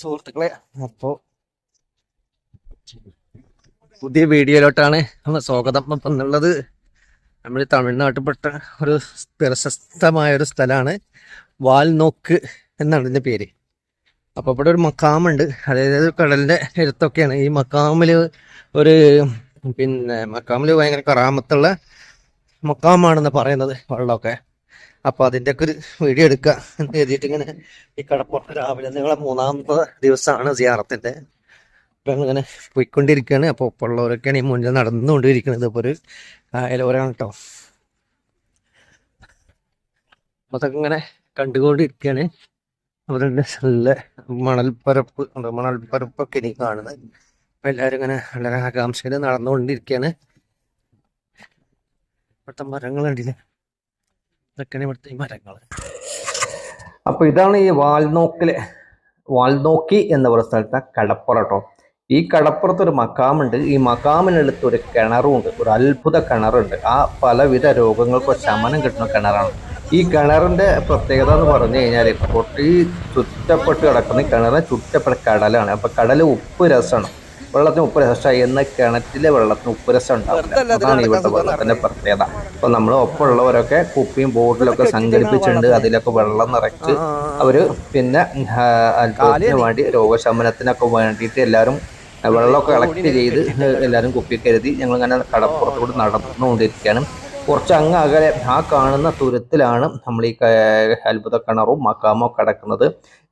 സുഹൃത്തുക്കളെ അപ്പോ പുതിയ വീഡിയോയിലോട്ടാണ് നമ്മൾ സ്വാഗതം. അപ്പം എന്നുള്ളത് നമ്മൾ തമിഴ്നാട്ടിൽപ്പെട്ട ഒരു പ്രശസ്തമായ ഒരു സ്ഥലമാണ് വാൽനോക്ക് എന്നാണ് ഇതിന്റെ പേര്. അപ്പോൾ ഇവിടെ ഒരു മക്കാമുണ്ട്. അതായത് കടലിന്റെ എഴുത്തൊക്കെയാണ് ഈ മക്കാമിൽ ഒരു പിന്നെ മക്കാമിൽ ഭയങ്കര കറാമത്തുള്ള മക്കാമാണെന്ന് പറയുന്നത് വെള്ളമൊക്കെ. അപ്പോൾ അതിന്റെയൊക്കെ ഒരു വീഡിയോ എടുക്കുക എന്ന് എഴുതിയിട്ട് ഇങ്ങനെ ഈ കടപ്പുറത്ത് രാവിലെ നിങ്ങളെ മൂന്നാമത്തെ ദിവസമാണ് സിയാറത്തിന്റെ. അപ്പം ഇങ്ങനെ പോയിക്കൊണ്ടിരിക്കുകയാണ്. അപ്പോൾ ഉള്ളവരൊക്കെയാണ് ഈ മുന്നിൽ നടന്നുകൊണ്ടിരിക്കുന്നത്. ഇപ്പോൾ ഒരു കായലോരാണ് കേട്ടോ. അതൊക്കെ ഇങ്ങനെ കണ്ടുകൊണ്ടിരിക്കുകയാണ്. അവരുടെ നല്ല മണൽപ്പരപ്പ് ഉണ്ട്? മണൽപ്പരപ്പൊക്കെ എനിക്ക് കാണുന്നത്. അപ്പോൾ എല്ലാരും ഇങ്ങനെ വളരെ ആകാംക്ഷയിൽ നടന്നുകൊണ്ടിരിക്കുകയാണ്. ഇപ്പോഴത്തെ മരങ്ങൾ കണ്ടില്ലേ ഇതൊക്കെയാണ് ഇവിടുത്തെ മരങ്ങൾ അപ്പോൾ ഇതാണ് ഈ വാൽനോക്കിലെ വാൽനോക്കി എന്ന് പറയുന്ന സ്ഥലത്തെ കടപ്പുറം കേട്ടോ. ഈ കടപ്പുറത്ത് ഒരു മക്കാമുണ്ട് ഈ മക്കാമിനടുത്ത് ഒരു കിണറുമുണ്ട്. ഒരു അത്ഭുത കിണറുണ്ട്. ആ പലവിധ രോഗങ്ങൾക്ക് ശമനം കിട്ടുന്ന കിണറാണ്. ഈ കിണറിന്റെ പ്രത്യേകത എന്ന് പറഞ്ഞു കഴിഞ്ഞാൽ ഈ ചുറ്റപ്പെട്ട് കിടക്കുന്ന കിണറിനെ കിണറ് ചുറ്റപ്പെട്ട കടലാണ്. അപ്പൊ കടൽ ഉപ്പ് രസമാണ്. വെള്ളത്തിന് ഉപ്പ് രസം എന്ന കിണറ്റിലെ വെള്ളത്തിന് ഉപ്പ് രസം ഉണ്ടാവില്ല അതാണ് ഇവിടുത്തെ വെള്ളത്തിന്റെ പ്രത്യേകത. അപ്പൊ നമ്മൾ ഒപ്പമുള്ളവരൊക്കെ കുപ്പിയും ബോട്ടിലൊക്കെ സംഘടിപ്പിച്ചിട്ടുണ്ട്. അതിലൊക്കെ വെള്ളം നിറച്ച് അവർ പിന്നെ അത്ഭുതത്തിന് വേണ്ടി രോഗശമനത്തിനൊക്കെ വേണ്ടിയിട്ട് എല്ലാവരും വെള്ളമൊക്കെ കളക്ട് ചെയ്ത് എല്ലാവരും കുപ്പി കരുതി ഞങ്ങൾ ഇങ്ങനെ കടപ്പുറത്തോട് നടന്നുകൊണ്ടിരിക്കുകയാണ്. കുറച്ച് അങ്ങ് അകലെ ആ കാണുന്ന തുരത്തിലാണ് നമ്മൾ ഈ അത്ഭുത കിണറും മക്കാമോ കിടക്കുന്നത്.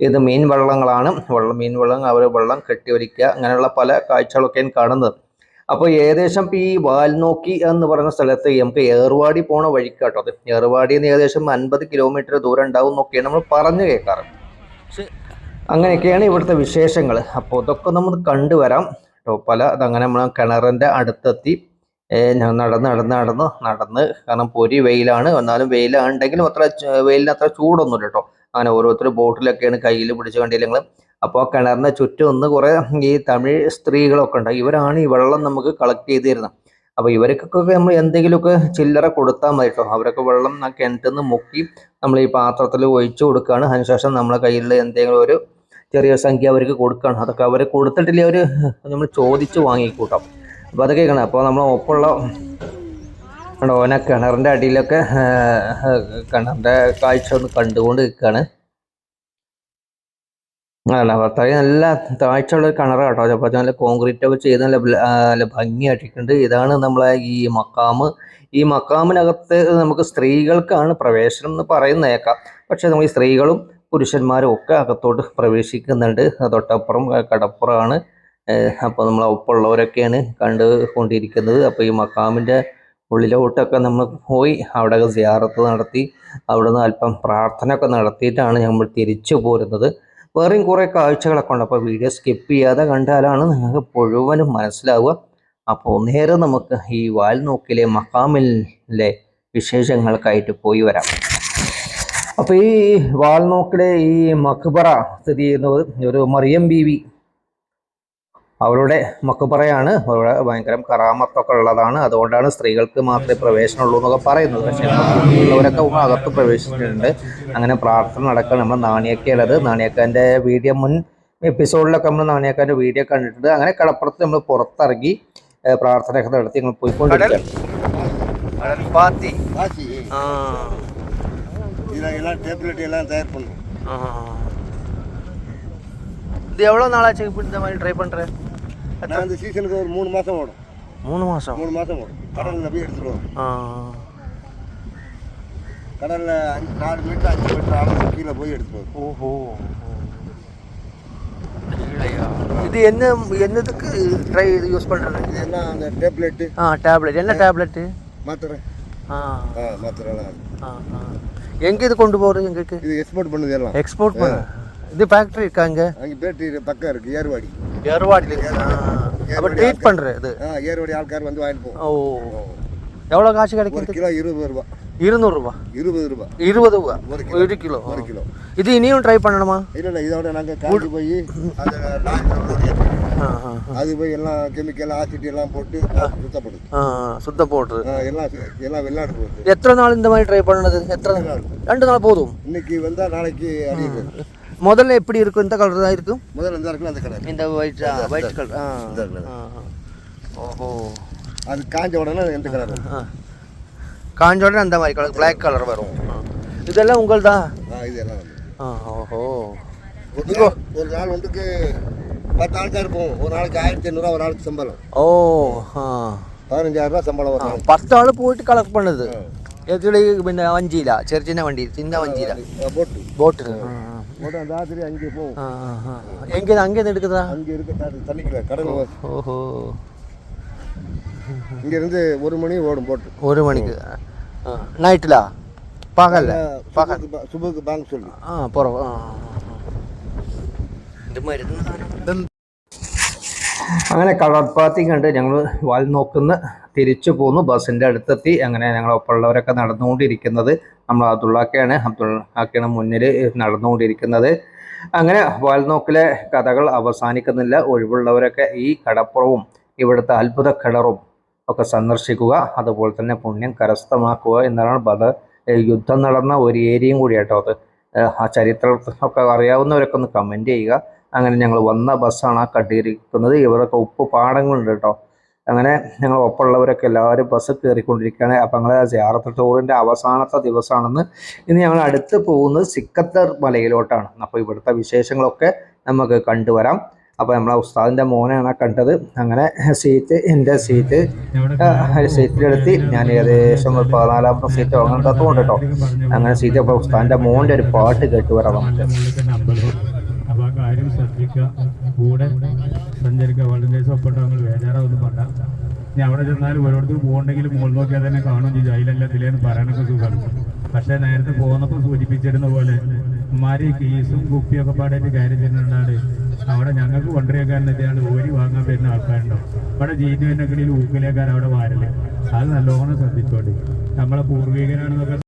ഇത് മീൻ വെള്ളങ്ങളാണ് വെള്ളം മീൻ വെള്ളം അവർ വെള്ളം കെട്ടിയൊലിക്കുക അങ്ങനെയുള്ള പല കാഴ്ചകളൊക്കെയാണ് കാണുന്നത്. അപ്പോൾ ഏകദേശം ഇപ്പോൾ ഈ വാൽനോക്കി എന്ന് പറയുന്ന സ്ഥലത്ത് നമുക്ക് ഏർവാടി പോണ വഴിക്കാട്ടോ അത്. ഏർവാടിയിൽ നിന്ന് ഏകദേശം അൻപത് കിലോമീറ്റർ ദൂരം ഉണ്ടാവും എന്നൊക്കെയാണ് നമ്മൾ പറഞ്ഞു കേൾക്കാറ്. അങ്ങനെയൊക്കെയാണ് ഇവിടുത്തെ വിശേഷങ്ങൾ. അപ്പോൾ ഇതൊക്കെ നമുക്ക് കണ്ടുവരാം. കേട്ടോ പല അതങ്ങനെ നമ്മൾ കിണറിന്റെ അടുത്തെത്തി. ഞാൻ നടന്ന് നടന്ന് നടന്ന് നടന്ന്. കാരണം പൊരി വെയിലാണ്. എന്നാലും വെയിലുണ്ടെങ്കിലും അത്ര വെയിലിന് അത്ര ചൂടൊന്നുമില്ല കേട്ടോ. അങ്ങനെ ഓരോരുത്തർ ബോട്ടിലൊക്കെയാണ് കയ്യിൽ പിടിച്ച് കണ്ടില്ലെങ്കിൽ അപ്പോൾ ആ കിണറിന്റെ ചുറ്റും ഒന്ന് കുറേ ഈ തമിഴ് സ്ത്രീകളൊക്കെ ഉണ്ട്. ഇവരാണ് ഈ വെള്ളം നമുക്ക് കളക്ട് ചെയ്ത് തരുന്നത്. അപ്പോൾ ഇവർക്കൊക്കെ നമ്മൾ എന്തെങ്കിലുമൊക്കെ ചില്ലറ കൊടുത്താൽ മതി കേട്ടോ. അവരൊക്കെ വെള്ളം കിണറ്റിൽ നിന്ന് മുക്കി നമ്മൾ ഈ പാത്രത്തിൽ ഒഴിച്ചു കൊടുക്കുകയാണ്. അതിനുശേഷം നമ്മളെ കയ്യിൽ എന്തെങ്കിലും ഒരു ചെറിയ സംഖ്യ അവർക്ക് കൊടുക്കുകയാണ്. അതൊക്കെ അവർ കൊടുത്തിട്ടില്ല അവർ നമ്മൾ ചോദിച്ച് വാങ്ങിക്കൂട്ടാം. അപ്പോൾ അതൊക്കെ ഇരിക്കണം അപ്പോൾ നമ്മൾ ഒപ്പമുള്ള കണ്ടോ, ഓനെ കിണറിന്റെ അടിയിലൊക്കെ കിണറിന്റെ കാഴ്ച ഒന്ന് കണ്ടുകൊണ്ട് നിൽക്കുകയാണ് അല്ല അത്രയും നല്ല താഴ്ചയുള്ള കിണറാണ് കേട്ടോ. അപ്പോൾ നല്ല കോൺക്രീറ്റ് ഒക്കെ ചെയ്ത് നല്ല നല്ല ഭംഗിയായിട്ടിട്ടുണ്ട്. ഇതാണ് നമ്മളെ ഈ മക്കാമ് ഈ മക്കാമിനകത്ത് നമുക്ക് സ്ത്രീകൾക്കാണ് പ്രവേശനം എന്ന് പറയുന്നേക്കാം പക്ഷെ നമ്മൾ ഈ സ്ത്രീകളും പുരുഷന്മാരും ഒക്കെ അകത്തോട്ട് പ്രവേശിക്കുന്നുണ്ട്. തൊട്ടപ്പുറം കടപ്പുറമാണ്. അപ്പോൾ നമ്മൾ ഒപ്പമുള്ളവരൊക്കെയാണ് കണ്ടുകൊണ്ടിരിക്കുന്നത് അപ്പോൾ ഈ മക്കാമിന്റെ ഉള്ളിലോട്ടൊക്കെ നമ്മൾ പോയി അവിടെ സിയാറത്ത് നടത്തി അവിടെ നിന്ന് അല്പം പ്രാർത്ഥന ഒക്കെ നടത്തിയിട്ടാണ് നമ്മൾ തിരിച്ചു പോരുന്നത്. വേറെയും കുറേ കാഴ്ചകളൊക്കെ ഉണ്ട്. അപ്പോൾ വീഡിയോ സ്കിപ്പ് ചെയ്യാതെ കണ്ടാലാണ് നിങ്ങൾക്ക് മുഴുവനും മനസ്സിലാവുക. അപ്പോൾ നേരെ നമുക്ക് ഈ വാൽനോക്കിലെ മക്കാമിലെ വിശേഷങ്ങൾക്കായിട്ട് പോയി വരാം. അപ്പോൾ ഈ വാൽനോക്കിലെ ഈ മക്ബറ സ്ഥിതി ചെയ്യുന്നത് ഒരു മറിയം ബീവി അവരുടെ മക്ബറയാണ് അവിടെ ഭയങ്കര കറാമത്തൊക്കെ ഉള്ളതാണ് അതുകൊണ്ടാണ് സ്ത്രീകൾക്ക് മാത്രമേ പ്രവേശനമുള്ളൂ എന്നൊക്കെ പറയുന്നത് പക്ഷേ ഉള്ളവരൊക്കെ അകത്ത് പ്രവേശിച്ചിട്ടുണ്ട് അങ്ങനെ പ്രാർത്ഥന നടക്കുക നമ്മൾ നാണിയൊക്കെ ഉള്ളത് നാണിയക്കാൻ്റെ വീഡിയോ മുൻ എപ്പിസോഡിലൊക്കെ നമ്മൾ നാണിയക്കാൻ്റെ വീഡിയോ കണ്ടിട്ടുണ്ട് അങ്ങനെ കടപ്പുറത്ത് നമ്മൾ പുറത്തിറങ്ങി ഏഹ് പ്രാർത്ഥനയൊക്കെ നടത്തി ഞങ്ങൾ പോയിക്കൊണ്ടിരിക്കുകയാണ് பாத்தி ஆச்சி இதில் எல்லாம் டேப்லெட் எல்லாம் தயார் பண்ணும் இது எவ்வளோ நாளாச்சு இப்படி இந்த மாதிரி ட்ரை பண்ணுறேன் நான் இந்த சீசனுக்கு ஒரு மூணு மாதம் ஓடும். மூணு மாதம் மூணு மாதம் ஓடும். கடலில் போய் எடுத்துட்டு வரும் கடலில் அஞ்சு நாலு மீட்டர் அஞ்சு மீட்டர் ஆழம் கீழே போய் எடுத்துட்டு வரும் ஓஹோ. இது என்ன என்னதுக்கு ட்ரை இது யூஸ் பண்ணுறது இதெல்லாம் அந்த டேப்லெட்டு ஆ டேப்லெட் என்ன டேப்லெட்டு மாத்திரை. ஆ. ஆ மாத்திரைலாம் ஆ ஆ. எங்கே இது கொண்டு போகிறது எங்களுக்கு? இது எக்ஸ்போர்ட் பண்ணுது எல்லாம். எக்ஸ்போர்ட் பண்ண. இது ஃபேக்ட்ரி இருக்காங்க அங்கே பேட்டி பக்கம் இருக்குது ஏர்வாடி இருக்கு? அப்போ ட்ரீட் பண்ணுற இது? ஏர்வாடி ஆள்கார் வந்து வாங்கிட்டு போவோம் ஓ. எவ்வளோ காசு ஒரு கிடைக்கிறது கிலோ இருபது ரூபா. இருநூறுபா இருபது ரூபா. இருபது ரூபா. ஒரு கிலோ. ஒரு கிலோ. ஒரு கிலோ. இது இனியும் ட்ரை பண்ணணுமா? இல்லை இல்லை இதோட நாங்கள் காஞ்சி போய் அந்த அது போய் எல்லாம் கெமிக்கல் ஆசிட் எல்லாம் போட்டு சுத்தப்படுது. ஆ சுத்த போடுறது. ஆ, எல்லாம் எல்லாம் வெளிநாடு போகுது. எத்தனை நாள் இந்த மாதிரி ட்ரை பண்ணது எத்தனை ரெண்டு நாள். போதும்? இன்னைக்கு வந்தா நாளைக்கு அடிக்கிறது முதல்ல எப்படி இருக்கும்? இந்த கலர் தான் இருக்கும்? முதல்ல இந்த இருக்கும் அந்த கலர் இந்த ஒயிட் ஒயிட் கலர் இந்த கலர் ஓஹோ. அது காஞ்ச உடனே எந்த கலர் காஞ்ச உடனே அந்த மாதிரி கலர் பிளாக் கலர் வரும். இதெல்லாம் உங்கள் தான் இதெல்லாம் ஆ ஓஹோ. ஒரு நாள் வந்துக்கு பத்து ஆளுக்காக இருப்போம். ஒரு நாளைக்கு ஆயிரத்தி ஐநூறுரூவா ஒரு நாளுக்கு சம்பளம். ஓ பதினஞ்சாயிரரூபா சம்பளம் வரும் பத்து ஆள் போயிட்டு கலெக்ட் பண்ணுது. எதுலேயும் பின்ன வஞ்சியில சரி சின்ன வண்டி சின்ன வஞ்சியில போட்டு. போட்டு. உடனே ராத்திரி அங்கே போகும் எங்கே அங்கே எடுக்குதா? அங்கே இருக்க தண்ணிக்கல கடல் ஓஹோ. இங்கேருந்து ஒரு மணி ஓடும் போட்டு. ஒரு மணிக்கு. நைட்டில் பகலில்? பகல். சுபுக்கு பேங்க் சொல்லி. ஆ போகிறோம் இந்த மாதிரி അങ്ങനെ കടൽപ്പാത്തി കണ്ട് ഞങ്ങൾ വാൽ നോക്കുന്ന തിരിച്ചു പോന്നു. ബസ്സിന്റെ അടുത്തെത്തി. അങ്ങനെ ഞങ്ങൾ ഒപ്പമുള്ളവരൊക്കെ നടന്നുകൊണ്ടിരിക്കുന്നത്. നമ്മൾ അബ്ദുള്ളാക്കയാണ് അബ്ദുള്ളാക്കയാണ് മുന്നിൽ നടന്നുകൊണ്ടിരിക്കുന്നത്. അങ്ങനെ വാൽനോക്കിലെ കഥകൾ അവസാനിക്കുന്നില്ല. ഒഴിവുള്ളവരൊക്കെ ഈ കടപ്പുറവും ഇവിടുത്തെ അത്ഭുത കിണറും ഒക്കെ സന്ദർശിക്കുക. അതുപോലെ തന്നെ പുണ്യം കരസ്ഥമാക്കുക എന്നതാണ് ബദ യുദ്ധം നടന്ന ഒരു ഏരിയയും കൂടി കേട്ടോ അത് ആ ചരിത്രം ഒക്കെ അറിയാവുന്നവരൊക്കെ ഒന്ന് കമന്റ് ചെയ്യുക. അങ്ങനെ ഞങ്ങൾ വന്ന ബസ്സാണ് ആ കണ്ടിരിക്കുന്നത് ഇവരൊക്കെ ഉപ്പ് പാടങ്ങളുണ്ട് കേട്ടോ. അങ്ങനെ ഞങ്ങൾ ഒപ്പമുള്ളവരൊക്കെ എല്ലാവരും ബസ് കയറിക്കൊണ്ടിരിക്കുകയാണ്. അപ്പം ഞങ്ങൾ സിയാറത്ത് ടൂറിന്റെ അവസാനത്തെ ദിവസമാണെന്ന് ഇന്ന് ഞങ്ങൾ അടുത്ത് പോകുന്നത് സിക്കത്തർ മലയിലോട്ടാണ്. അപ്പോൾ ഇവിടുത്തെ വിശേഷങ്ങളൊക്കെ നമുക്ക് കണ്ടുവരാം. അപ്പോൾ നമ്മളെ ഉസ്താദിന്റെ മോനെയാണ് കണ്ടത്. അങ്ങനെ സീറ്റ് എന്റെ സീറ്റ് സീറ്റിലെടുത്തി ഞാൻ ഏകദേശം ഒരു പതിനാലാമത്തെ സീറ്റ് അങ്ങനത്തെ തത്തുകൊണ്ട് കേട്ടോ. അങ്ങനെ സീറ്റ് അപ്പോൾ ഉസ്താദിന്റെ മോന്റെ ഒരു പാട്ട് കേട്ട് വരാം നമുക്ക്. കാര്യം ശ്രദ്ധിക്കുക. കൂടെ സഞ്ചരിക്കുക. വളണ്ടിയേഴ്സ് ഒപ്പിട്ട് നമ്മൾ വേജാറാവൊന്നും പണ്ട ഇനി അവിടെ ചെന്നാലും ഓരോരുത്തർ പോകണ്ടെങ്കിൽ മുകൾ നോക്കിയാൽ തന്നെ കാണും ചെയ്യും അതിലല്ല ഇതിലേന്ന് പറയാനൊക്കെ സുഖമാണ്. പക്ഷെ നേരത്തെ പോകുന്നപ്പോൾ സൂചിപ്പിച്ചിരുന്ന പോലെ ഉമ്മാരി കേസും കുപ്പിയൊക്കെ പാടായിട്ട് കാര്യം ചെയ്യുന്നുണ്ടാണ് അവിടെ ഞങ്ങൾക്ക് കൊണ്ടുവരേക്കാൻ എത്തിയാണ് ഓരി വാങ്ങാൻ വരുന്ന ആൾക്കാരുണ്ടാവും. ഇവിടെ ജീനുവിനൊക്കെ ഊക്കിലേക്കാർ അവിടെ വാരൽ. അത് നല്ലോണം ശ്രദ്ധിച്ചോണ്ട്. നമ്മളെ പൂർവികനാണെന്നൊക്കെ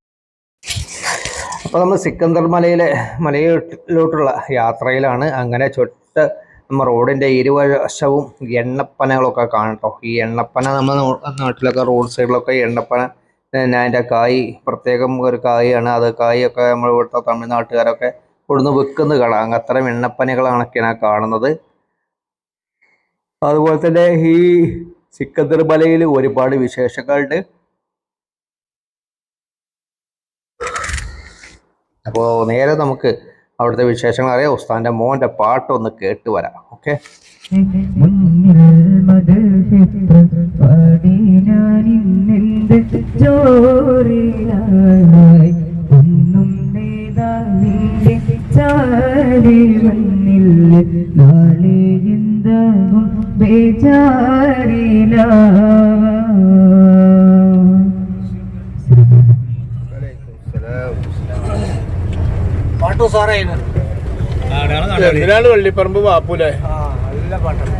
അപ്പോൾ നമ്മൾ സിക്കന്ദർ മലയിലെ മലയിലോട്ടുള്ള യാത്രയിലാണ്. അങ്ങനെ ചുട്ട് നമ്മൾ റോഡിന്റെ ഇരുവശവും എണ്ണപ്പനകളൊക്കെ കാണട്ടോ ഈ എണ്ണപ്പന നമ്മുടെ നാട്ടിലൊക്കെ റോഡ് സൈഡിലൊക്കെ എണ്ണപ്പന അതിന്റെ കായ് പ്രത്യേകം ഒരു കായാണ്. അത് കായൊക്കെ നമ്മൾ ഇവിടുത്തെ തമിഴ്നാട്ടുകാരൊക്കെ ഇവിടുന്ന് വിൽക്കുന്നത് കാണാം. അത്തരം എണ്ണപ്പനകളാണൊക്കെയാണ് കാണുന്നത്. അതുപോലെ തന്നെ ഈ സിക്കന്ദർ മലയിൽ ഒരുപാട് വിശേഷങ്ങളുണ്ട്. അപ്പോൾ നേരെ നമുക്ക് അവിടുത്തെ വിശേഷങ്ങൾ അറിയാം. ഉസ്താന്റെ മോന്റെ പാട്ട് ഒന്ന് കേട്ട് വരാം. ഓക്കെ? ബേജാരിലാവ നാളെ ബേജാറില എന്തിനാണ് വള്ളിപ്പറമ്പ് വാപ്പൂലേ. നല്ല പാട്ടാണ്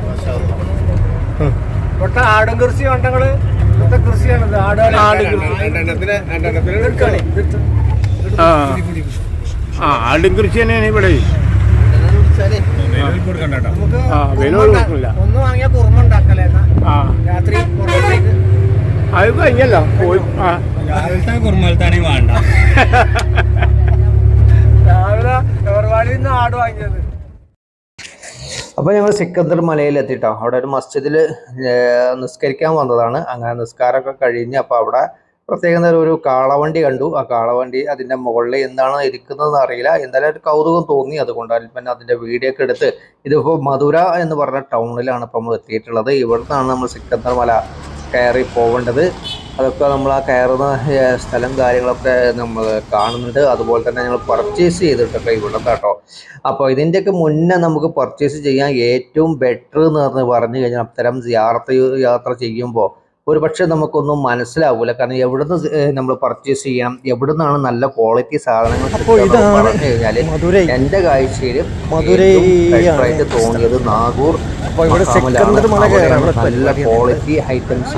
ആടും കൃഷി കണ്ടങ്ങൾ കൃഷിയാണത് ആ. ആ ആടും കൃഷി തന്നെയാണ് ഇവിടെ. ഒന്ന് കുറുമ ഉണ്ടാക്കലേ രാത്രി അത് കഴിഞ്ഞല്ലോ. പോയി രാവിലത്തെ കുറുമലത്താണെങ്കിൽ വേണ്ട. നിന്ന് ആട് അപ്പോൾ ഞങ്ങൾ സിക്കന്ദർ മലയിലെത്തിട്ടോ. അവിടെ ഒരു മസ്ജിദിൽ നിസ്കരിക്കാൻ വന്നതാണ്. അങ്ങനെ നിസ്കാരമൊക്കെ കഴിഞ്ഞ് അപ്പോൾ അവിടെ പ്രത്യേകം ഒരു കാളവണ്ടി കണ്ടു. ആ കാളവണ്ടി അതിന്റെ മുകളിൽ എന്താണ് ഇരിക്കുന്നതെന്ന് അറിയില്ല. എന്തായാലും ഒരു കൗതുകം തോന്നി അതുകൊണ്ട് പിന്നെ അതിന്റെ വീഡിയോ ഒക്കെ എടുത്ത് ഇതിപ്പോൾ മധുര എന്ന് പറഞ്ഞ ടൗണിലാണ് ഇപ്പോൾ നമ്മൾ എത്തിയിട്ടുള്ളത്. ഇവിടുന്നാണ് നമ്മൾ സിക്കന്ദർ മല കയറി പോകേണ്ടത് അതൊക്കെ നമ്മൾ ആ കയറുന്ന സ്ഥലം കാര്യങ്ങളൊക്കെ നമ്മൾ കാണുന്നുണ്ട്. അതുപോലെ തന്നെ ഞങ്ങൾ പർച്ചേസ് ചെയ്തിട്ടൊക്കെ ഇവിടെ കേട്ടോ അപ്പോൾ ഇതിന്റെയൊക്കെ മുന്നേ നമുക്ക് പർച്ചേസ് ചെയ്യാൻ ഏറ്റവും ബെറ്റർ എന്ന് പറഞ്ഞ് പറഞ്ഞു കഴിഞ്ഞാൽ അത്തരം യാത്ര യാത്ര ചെയ്യുമ്പോൾ ഒരു പക്ഷേ നമുക്കൊന്നും മനസ്സിലാവില്ല കാരണം എവിടുന്ന് നമ്മൾ പർച്ചേസ് ചെയ്യാം എവിടുന്നാണ് നല്ല ക്വാളിറ്റി സാധനങ്ങൾ എന്റെ പറഞ്ഞു കഴിഞ്ഞാൽ എന്റെ കാഴ്ചയിൽ ആയിട്ട് തോന്നിയത് നാഗൂർ നല്ല ക്വാളിറ്റി ഐറ്റംസ്.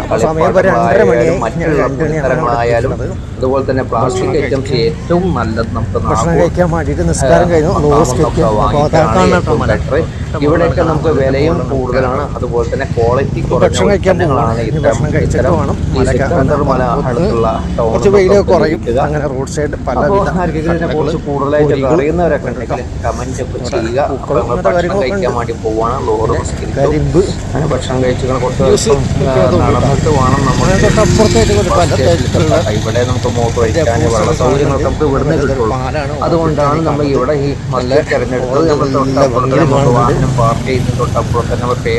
മറ്റുള്ള മണിയാണ് അതുപോലെ തന്നെ പ്ലാസ്റ്റിക് ഐറ്റംസ് ഏറ്റവും നല്ലത് നമുക്ക് നാഗൂർ ഏറ്റവും better. ഇവിടെയൊക്കെ നമുക്ക് വിലയും കൂടുതലാണ്. അതുപോലെ തന്നെ ക്വാളിറ്റി ഉൽപ്പന്നങ്ങളാണ് മല അടുത്തുള്ള കുറച്ച് കുറയും. അങ്ങനെ റോഡ് സൈഡ് പല കുറിച്ച് കൂടുതലായിട്ട് അറിയുന്നവരൊക്കെ ഉണ്ടെങ്കിൽ കമന്റ് ഒക്കെ ചെയ്യുക. ഭക്ഷണം കഴിക്കാൻ വേണ്ടി പോവാണ്. ലോറ് കരിമ്പ്. അങ്ങനെ ഭക്ഷണം കഴിച്ചിങ്ങനെ കുറച്ച് ദിവസം നടന്നിട്ട് വേണം നമ്മൾ. ഇവിടെ നമുക്ക് മോട്ടർ വയ്ക്കാൻ വെള്ള സൗകര്യങ്ങളൊക്കെ നമുക്ക് ഇവിടുന്ന് കിട്ടുള്ളൂ. അതുകൊണ്ടാണ് നമ്മൾ ഇവിടെ ഈ നല്ല തിരഞ്ഞെടുത്തത് നമ്മൾ നമുക്ക് വാഹനം പാർക്ക് ചെയ്യുന്ന തൊട്ടപ്പുറം തന്നെ നമ്മൾ പേ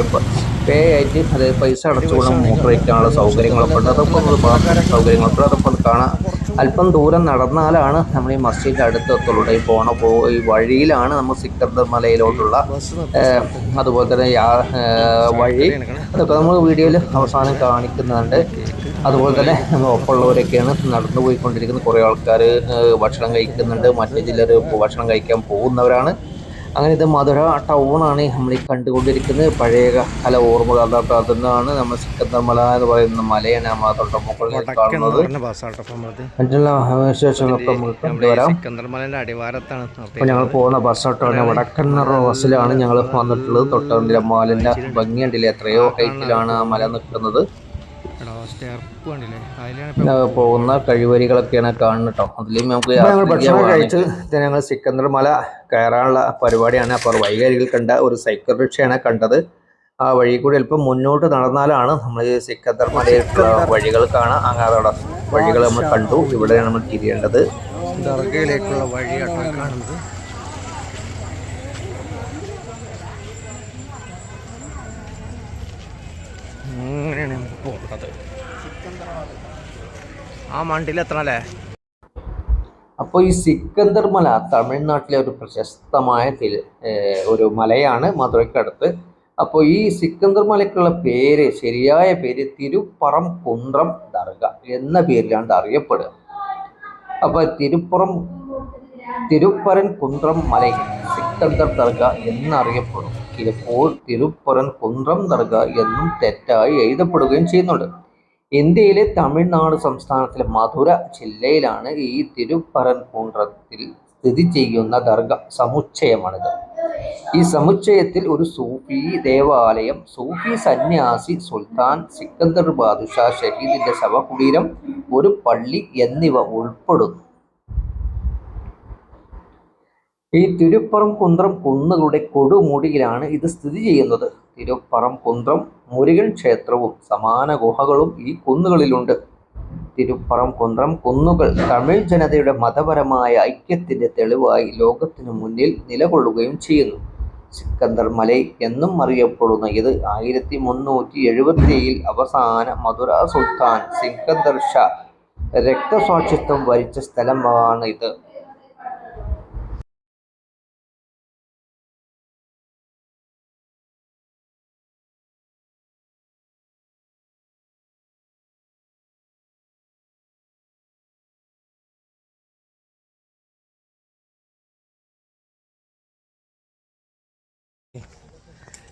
പേ ആയിട്ട് അത് പൈസ അടച്ചുകൊണ്ട് മോട്ടർ വയ്ക്കാനുള്ള സൗകര്യങ്ങളൊക്കെ ഉണ്ട്. അതൊക്കെ പാർക്ക് ബാത്റൂം സൗകര്യങ്ങളൊക്കെ ഉണ്ട്. അതൊക്കെ ഒന്ന് കാണാം. അല്പം ദൂരം നടന്നാലാണ് നമ്മൾ ഈ മസ്ജിദിന്റെ അടുത്തെത്തുള്ളൂ ഈ പോണ പോ ഈ വഴിയിലാണ് നമ്മൾ സിക്കന്ദർ മലയിലോട്ടുള്ള അതുപോലെ തന്നെ യാ- വഴി. അതൊക്കെ നമ്മൾ വീഡിയോയിൽ അവസാനം കാണിക്കുന്നുണ്ട്. അതുപോലെ തന്നെ നമ്മൾ ഒപ്പമുള്ളവരൊക്കെയാണ് നടന്നു പോയിക്കൊണ്ടിരിക്കുന്നത് കുറേ ആൾക്കാർ ഭക്ഷണം കഴിക്കുന്നുണ്ട്. മറ്റു ചിലർ ഭക്ഷണം കഴിക്കാൻ പോകുന്നവരാണ്. അങ്ങനെ ഇത് മധുര ടൗണാണ് നമ്മൾ ഈ കണ്ടുകൊണ്ടിരിക്കുന്നത്. പഴയ കല ഓർമ്മകൾ അതിന്നാണ് നമ്മൾ സിക്കന്ദർ മല എന്ന് പറയുന്ന മലയാണ് ആ തൊട്ടമുകളിൽ കാണുന്നത്. മറ്റുള്ള വിശേഷങ്ങളൊക്കെ നമുക്ക് കണ്ടുവരാം ഞങ്ങൾ പോകുന്ന ബസ് ഓട്ടോനെ വടക്കൻ ബസ്സിലാണ് ഞങ്ങൾ വന്നിട്ടുള്ളത്. തൊട്ടുണ്ടില്ല മാലിന്റെ ഭംഗിയുണ്ടില്ല? എത്രയോ ഹൈറ്റിലാണ് ആ മല നിൽക്കുന്നത്. സ്റ്റെപ്പ് കണ്ടില്ലേ? അതിലാണ് ആ, പോകുന്ന കഴിവരികളൊക്കെയാണ് കാണുന്നത് കേട്ടോ അതിലും നമുക്ക് ഞങ്ങൾ ഭക്ഷണം കഴിച്ച് ഞങ്ങൾ സിക്കന്ദർമല കയറാനുള്ള പരിപാടിയാണ്. അപ്പോൾ വൈകാരികൾ കണ്ട ഒരു സൈക്കിൾ റിക്ഷയാണ് കണ്ടത്. ആ വഴി കൂടി അല്പം മുന്നോട്ട് നടന്നാലാണ് നമ്മൾ ഈ സിക്കന്ദർ വഴികൾ കാണാം അങ്ങനെ അവിടെ വഴികൾ നമ്മൾ കണ്ടു. ഇവിടെയാണ് നമ്മൾ തിരിയേണ്ടത്. ദർഗയിലേക്കുള്ള വഴിയാണ് കാണുന്നത്. ഇങ്ങനെയാണ് നമുക്ക് പോകുന്നത് ആ മണ്ടിൽ എത്തണല്ലേ അപ്പോൾ ഈ സിക്കന്ദർ മല തമിഴ്നാട്ടിലെ ഒരു പ്രശസ്തമായ ഒരു മലയാണ് മധുരയ്ക്കടുത്ത്. അപ്പോൾ ഈ സിക്കന്ദർ മലയ്ക്കുള്ള പേര് ശരിയായ പേര് തിരുപ്പറം കുന്ത്രം ദർഗ എന്ന പേരിലാണ് അറിയപ്പെടുക. അപ്പോൾ തിരുപ്പുറം തിരുപ്പരൻ കുന്ത്രം മല സിക്കന്ദർ ദർഗ എന്നറിയപ്പെടും. ചിലപ്പോൾ കുന്ത്രം ദർഗ എന്നും തെറ്റായി എഴുതപ്പെടുകയും ചെയ്യുന്നുണ്ട്. ഇന്ത്യയിലെ തമിഴ്നാട് സംസ്ഥാനത്തിലെ മധുര ജില്ലയിലാണ് ഈ തിരുപ്പറൻ കുன்றത്തിൽ സ്ഥിതി ചെയ്യുന്ന ദർഗ സമുച്ചയമാണിത്. ഈ സമുച്ചയത്തിൽ ഒരു സൂഫി ദേവാലയം സൂഫി സന്യാസി സുൽത്താൻ സിക്കന്ദർ ബാദുഷാ ഷഹീദിന്റെ ശവകുടീരം ഒരു പള്ളി എന്നിവ ഉൾപ്പെടുന്നു. ഈ തിരുപ്പറം കുന്ത്രം കുന്നുകളുടെ കൊടുമുടിയിലാണ് ഇത് സ്ഥിതി ചെയ്യുന്നത്. തിരുപ്പറം കുന്ത്രം മുരുകൻ ക്ഷേത്രവും സമാന ഗുഹകളും ഈ കുന്നുകളിലുണ്ട്. തിരുപ്പറം കുന്ത്രം കുന്നുകൾ തമിഴ് ജനതയുടെ മതപരമായ ഐക്യത്തിന്റെ തെളിവായി ലോകത്തിനു മുന്നിൽ നിലകൊള്ളുകയും ചെയ്യുന്നു. സിക്കന്ദർ മലൈ എന്നും അറിയപ്പെടുന്ന ഇത് ആയിരത്തി മുന്നൂറ്റി എഴുപത്തിയേഴിൽ അവസാന മധുര സുൽത്താൻ സിക്കന്ദർ ഷാ രക്തസാക്ഷിത്വം വരിച്ച സ്ഥലമാണ് ഇത്.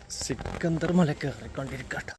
സിക്കന്ദർ മല കയറിക്കൊണ്ടിരിക്കട്ടെ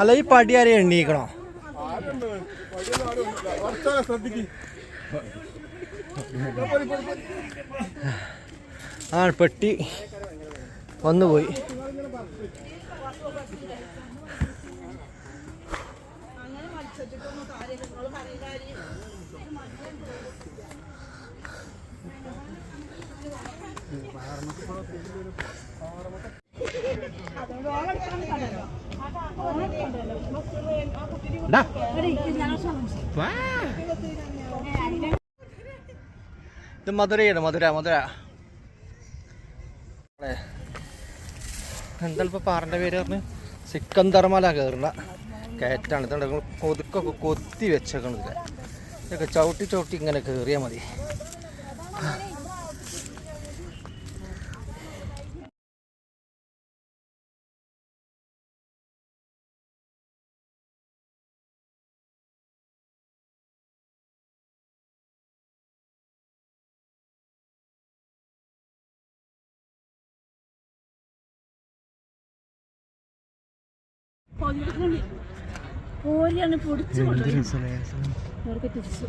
അല്ല ഈ പടി ആരെ എണ്ണീക്കണോ? ആ പെട്ടി വന്നുപോയി. അതുകൊണ്ട് ഇത് മധുരയാണ് മധുര മധുര. എന്താ ഇപ്പൊ പാറിന്റെ പേര് പറഞ്ഞു? സിക്കന്തർമല കയറുന്ന കയറ്റാണ്. ഇതുണ്ട് കൊതുക്കൊക്കെ കൊത്തി വെച്ചേക്കണില്ല ഇതൊക്കെ ചവിട്ടി ചവിട്ടി ഇങ്ങനെ കയറിയാൽ മതി. പോലെയാണ് പൊടിച്ചു അവർക്ക് തിരിച്ചു.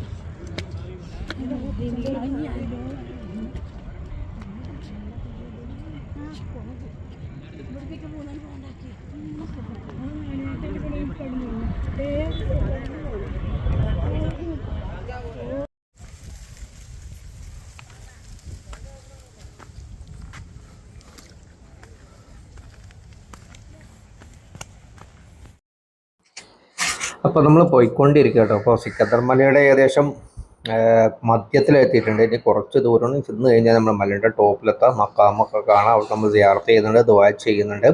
അപ്പോൾ നമ്മൾ പോയിക്കൊണ്ടിരിക്കുക കേട്ടോ അപ്പോൾ സിക്കന്ദർ മലയുടെ ഏകദേശം മധ്യത്തിലെത്തിയിട്ടുണ്ട്. ഇനി കുറച്ച് ദൂരം ചെന്ന് കഴിഞ്ഞാൽ നമ്മൾ മലയുടെ ടോപ്പിലെത്താം. മക്കാമൊക്കെ കാണാം. അവിടെ നമ്മൾ സിയാർത്ത് ചെയ്യുന്നുണ്ട് ദുബായ് ചെയ്യുന്നുണ്ട്.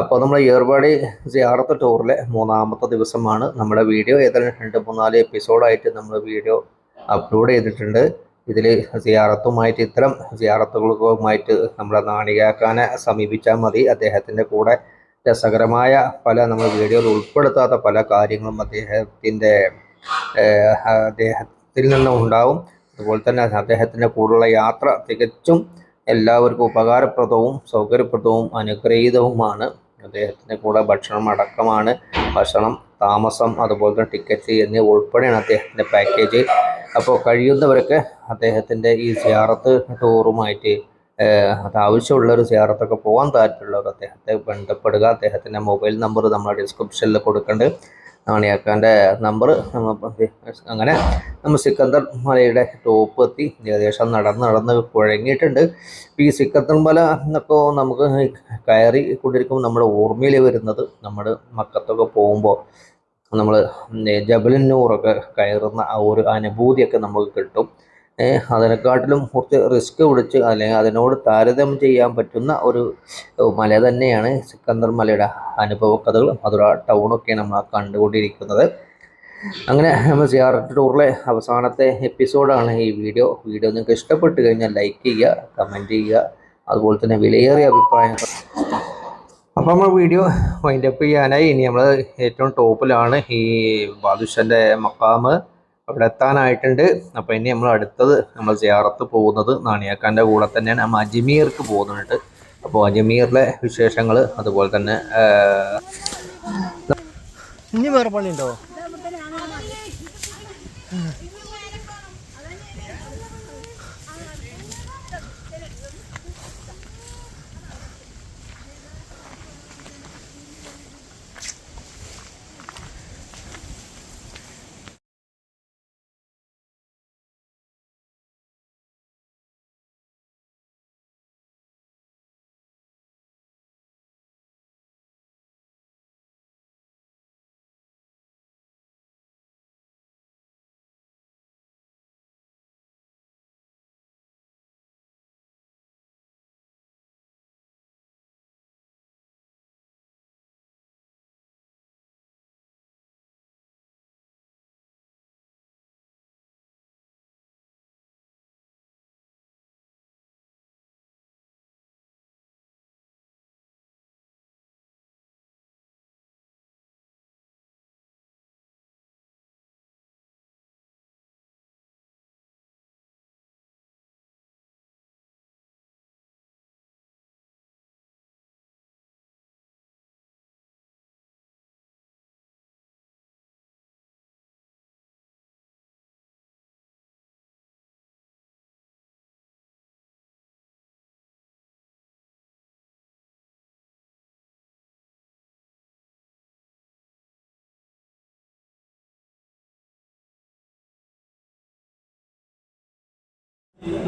അപ്പോൾ നമ്മൾ ഏർവാടി സിയാർത്ത് ടൂറിലെ മൂന്നാമത്തെ ദിവസമാണ് നമ്മുടെ വീഡിയോ. ഏതായാലും രണ്ട് മൂന്നാൽ എപ്പിസോഡായിട്ട് നമ്മൾ വീഡിയോ അപ്ലോഡ് ചെയ്തിട്ടുണ്ട്. ഇതിൽ സിയാറത്തുമായിട്ട് ഇത്തരം സിയാറത്തുകൾക്കുമായിട്ട് നമ്മുടെ നാണികാക്കാനെ സമീപിച്ചാൽ മതി. അദ്ദേഹത്തിന്റെ കൂടെ രസകരമായ പല നമ്മൾ വീഡിയോയിൽ ഉൾപ്പെടുത്താത്ത പല കാര്യങ്ങളും അദ്ദേഹത്തിന്റെ അദ്ദേഹത്തിൽ നിന്നും ഉണ്ടാവും. അതുപോലെ തന്നെ അദ്ദേഹത്തിന്റെ കൂടെയുള്ള യാത്ര തികച്ചും എല്ലാവർക്കും ഉപകാരപ്രദവും സൗകര്യപ്രദവും അനുഗ്രഹീതവുമാണ്. അദ്ദേഹത്തിന്റെ കൂടെ ഭക്ഷണം അടക്കമാണ്. ഭക്ഷണം താമസം അതുപോലെ തന്നെ ടിക്കറ്റ് എന്നിവ ഉൾപ്പെടെയാണ് അദ്ദേഹത്തിന്റെ പാക്കേജ് അപ്പോൾ കഴിയുന്നവരൊക്കെ അദ്ദേഹത്തിന്റെ ഈ സിയാറത്ത് ടൂറുമായിട്ട് അത് ഒരു സിയാറത്തൊക്കെ പോകാൻ താല്പര്യമുള്ളവർ അദ്ദേഹത്തെ ബന്ധപ്പെടുക. അദ്ദേഹത്തിന്റെ മൊബൈൽ നമ്പർ നമ്മൾ ഡിസ്ക്രിപ്ഷനിൽ കൊടുക്കേണ്ടത് നാണിയാക്കാന്റെ നമ്പർ. അങ്ങനെ നമ്മൾ സിക്കന്ദർ മലയുടെ ടോപ്പ് എത്തി. ഏകദേശം നടന്ന് നടന്ന് കുഴങ്ങിയിട്ടുണ്ട് ഈ സിക്കന്ദർ മല എന്നൊക്കെ നമുക്ക് കയറി കൊണ്ടിരിക്കുമ്പോൾ നമ്മുടെ ഓർമ്മയിൽ വരുന്നത് നമ്മുടെ മക്കത്തൊക്കെ പോകുമ്പോൾ നമ്മൾ ജബലിന്നൂറൊക്കെ കയറുന്ന ആ ഒരു അനുഭൂതിയൊക്കെ നമുക്ക് കിട്ടും. അതിനെക്കാട്ടിലും കുറച്ച് റിസ്ക് പിടിച്ച് അല്ലെങ്കിൽ അതിനോട് താരതമ്യം ചെയ്യാൻ പറ്റുന്ന ഒരു മല തന്നെയാണ് സിക്കന്ദർ മലയുടെ അനുഭവ കഥകൾ മധുര ടൗണൊക്കെ നമ്മൾ കണ്ടുകൊണ്ടിരിക്കുന്നത്. അങ്ങനെ നമ്മൾ സിയാറത്ത് ടൂറിലെ അവസാനത്തെ എപ്പിസോഡാണ് ഈ വീഡിയോ. വീഡിയോ നിങ്ങൾക്ക് ഇഷ്ടപ്പെട്ട് കഴിഞ്ഞാൽ ലൈക്ക് ചെയ്യുക കമന്റ് ചെയ്യുക അതുപോലെ തന്നെ വിലയേറിയ അഭിപ്രായങ്ങൾ. അപ്പോൾ നമ്മൾ വീഡിയോ വൈൻഡപ്പ് ചെയ്യാനായി. ഇനി നമ്മൾ ഏറ്റവും ടോപ്പിലാണ് ഈ ബാദുഷന്റെ മക്കാമ് അവിടെ എത്താനായിട്ടുണ്ട് അപ്പോൾ ഇനി നമ്മൾ അടുത്തത് നമ്മൾ സിയാറത്ത് പോകുന്നത് നാണിയാക്കാന്റെ കൂടെ തന്നെയാണ്. നമ്മൾ അജ്മീർക്ക് പോകുന്നുണ്ട്. അപ്പോൾ അജ്മീറിലെ വിശേഷങ്ങൾ അതുപോലെ തന്നെ ഇനി വേറെ പള്ളി Thank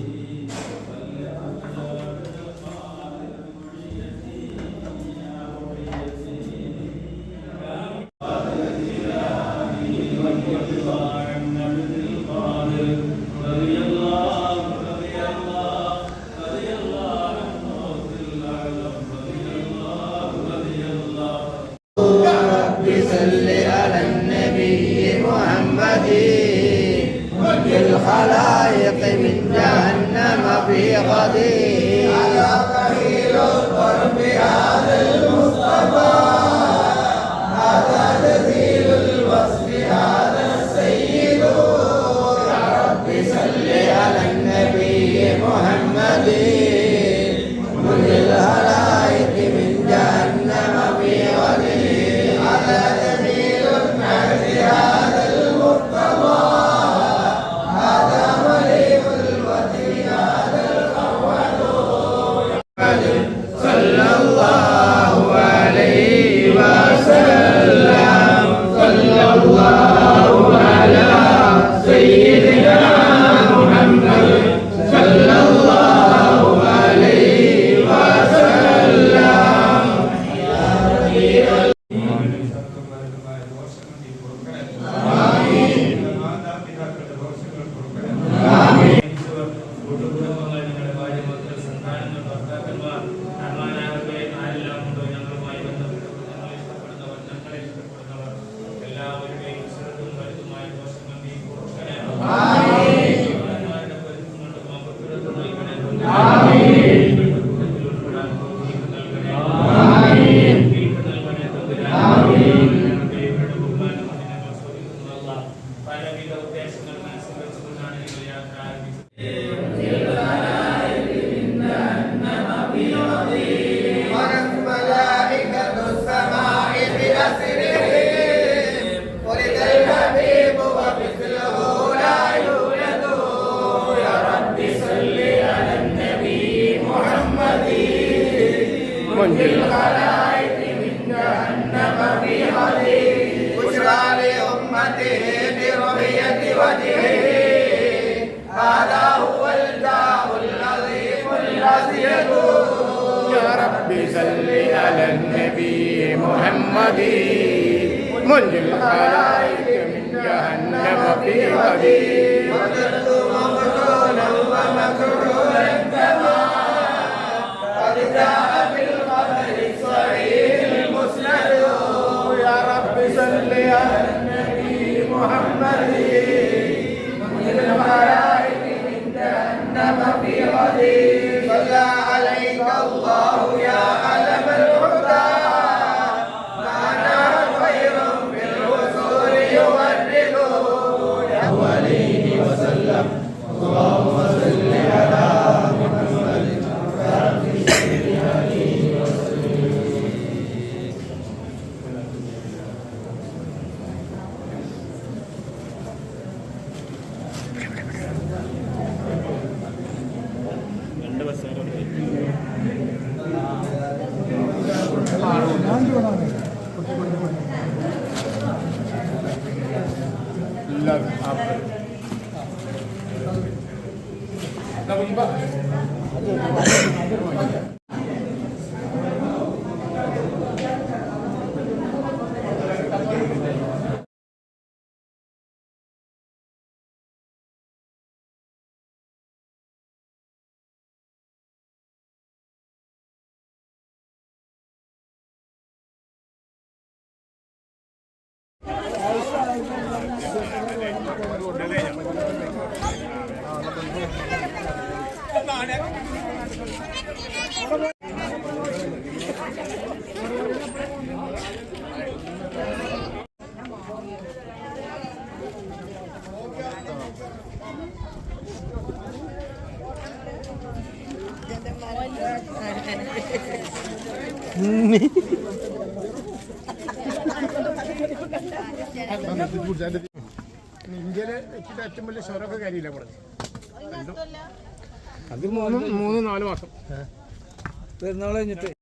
you. ഇന്ത്യയിലെ ഏറ്റവും വലിയ സ്വരമൊക്കെ കാര്യമില്ല കൂടെ അത് മൂന്ന് മൂന്ന് നാല് മാസം. പെരുന്നാൾ കഴിഞ്ഞിട്ട്.